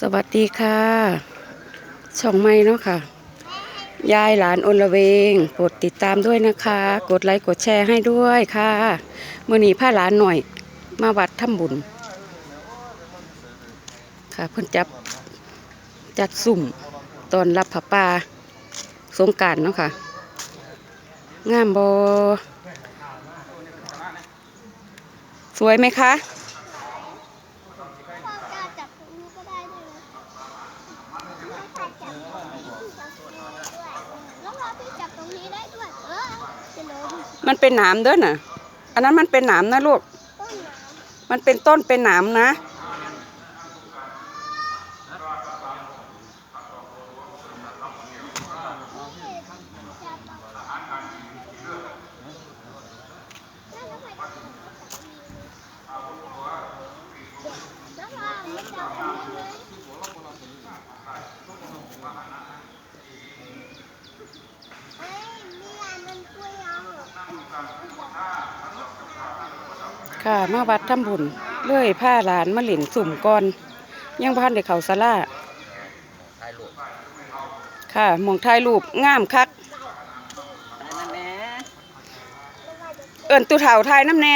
สวัสดีค่ะ ช่องไม่เนาะค่ะ ยายหลานอนละเวงกดติดตามด้วยนะคะ กดไลค์กดแชร์ให้ด้วยค่ะมื่อนี้าหลานหน่อย มาวัดทำบุญ ค่ะเพิ่นจับจัดสุ่มตอนรับผ้าป่าสงการเนาะค่ะ งามบอสวยไหมคะ พ่อกล้าจับตรงนี้ก็ได้ด้วยนะให้ใครจับตรงนี้ด้วยแล้วพอพี่จับตรงนี้ได้ด้วย เออจะล้ มันเป็นหนามเด้อน่ะ อันนั้นมันเป็นหนามนะลูก มันเป็นต้นเป็นหนามนะำจับแล้วทำไมต้องจับแล้วพอไม่จับตรงนี้เลยเอ้ยมีอันนั้นกล้วยเอาเหรอ ค่ะ มาวัดทำบุญเลื่อยผ้าหลานมาหลินสุ่มก่อน ยังพันได้เขาสลาค่ะหมองถ่ายรูปงามคัก เอิ้นตุเฒ่าทายน้ำแน่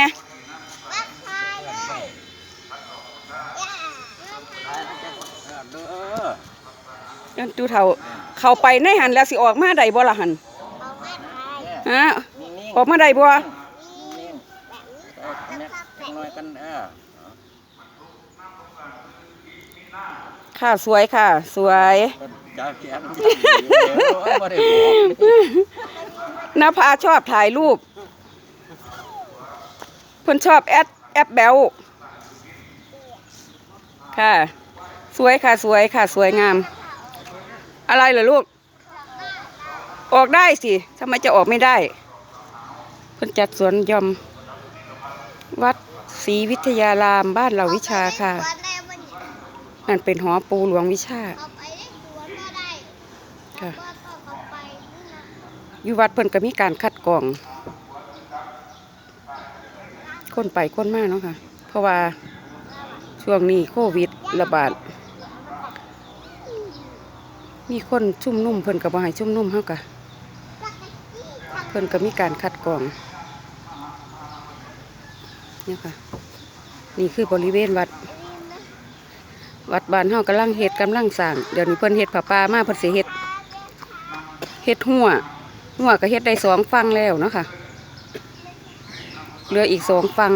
ปักทายเลยย่าเอิ้นตุเฒ่าเข้าไปในหันแล้วสิออกมาได้บ่ล่ะหันเอาแม่ทายฮะออกมาได้บ่นี่แบบนี้แล้ว ก็แปะน้อยกันเออค่ะสวยค่ะ สวยจ้าแขนบ่ได้บอกนภาชอบถ่ายรูปเพิ่นชอบแอดแอปแบลค่ะ สวยค่ะสวยค่ะสวยงาม อะไรเหรอลูก ออกได้สิทำไมจะออกไม่ได้ เพิ่นจัดสวนยอม วัด ศรีวิทยารามบ้านเราวิชาค่ะเอาไปได้สวนได้ปเนี่ยนั่นเป็นหอปูหลวงวิชาเอาไปได้สวนก็ได้ค่ะแล้วก็ต้องเอาไปนี่นะอยู่วัดเพิ่นก็มีการคัดกรองคนไปคนมาเนาะค่ะ เพราะว่าช่วงนี้โควิดระบาด มีคนชุ่มนุ่มเพิ่นก็บ่ให้ชุ่มนุ่มเฮากะเพิ่นก็มีการคัดกรอง เนี่ยค่ะ นี่คือบริเวณวัด วัดบ้านเฮากำลังเฮ็ดกำลังสร้าง เดี๋ยวนี้เพิ่นเฮ็ดผ้าป่ามาเพิ่นสิเฮ็ดเฮ็ดหัวหัวก็เฮ็ดได้สองฟังแล้วเนาะค่ะเหลืออีกสองฟัง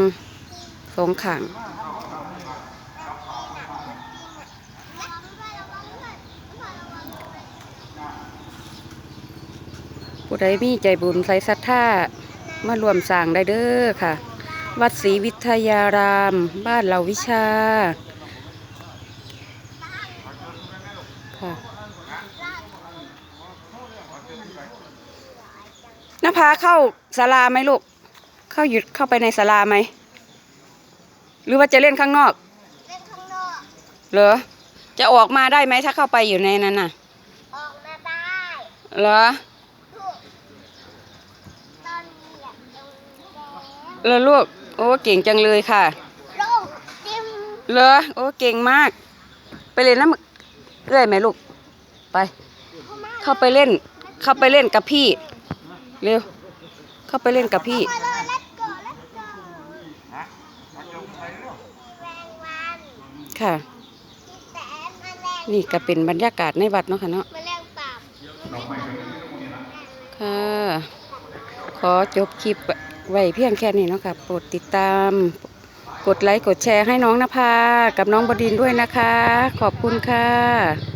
สองข้างผู้ใดมีใจบุญใส่ศรัทธามารวมสร้างได้เด้อค่ะ วัดศรีวิทยาราม บ้านเราวิชา ค่ะนภาเข้าศาลาไหมลูก เข้าหยุดเข้าไปในศาลาไหม หรือว่าจะเล่นข้างนอก เล่นข้างนอก เหรอ จะออกมาได้ไหมถ้าเข้าไปอยู่ในนั้นน่ะ ออกมาได้ เหรอถูกตอนนี้อยากตรงแก้เหรอลูก โอ้เก่งจังเลยค่ะโลกจิ้มเหรอโอ้เก่งมาก ไปเล่นน้ำเรื่อยไหมลูกไปเข้ามาเข้าไปเล่น เข้าไปเล่นกับพี่เร็วเข้าไปเล่นกับพี่ มาเลย let's go let's go แรงวันค่ะแต่มาแรงนี่ก็เป็นบรรยากาศในวัดเนาะค่ะเนาะ มาแรงปราบ ค่ะ ขอจบคลิป ไว้เพียงแค่นี้เนาะค่ะโปรดติดตาม กดไลค์กดแชร์ให้น้องนภากับน้องบดินด้วยนะคะ ขอบคุณค่ะ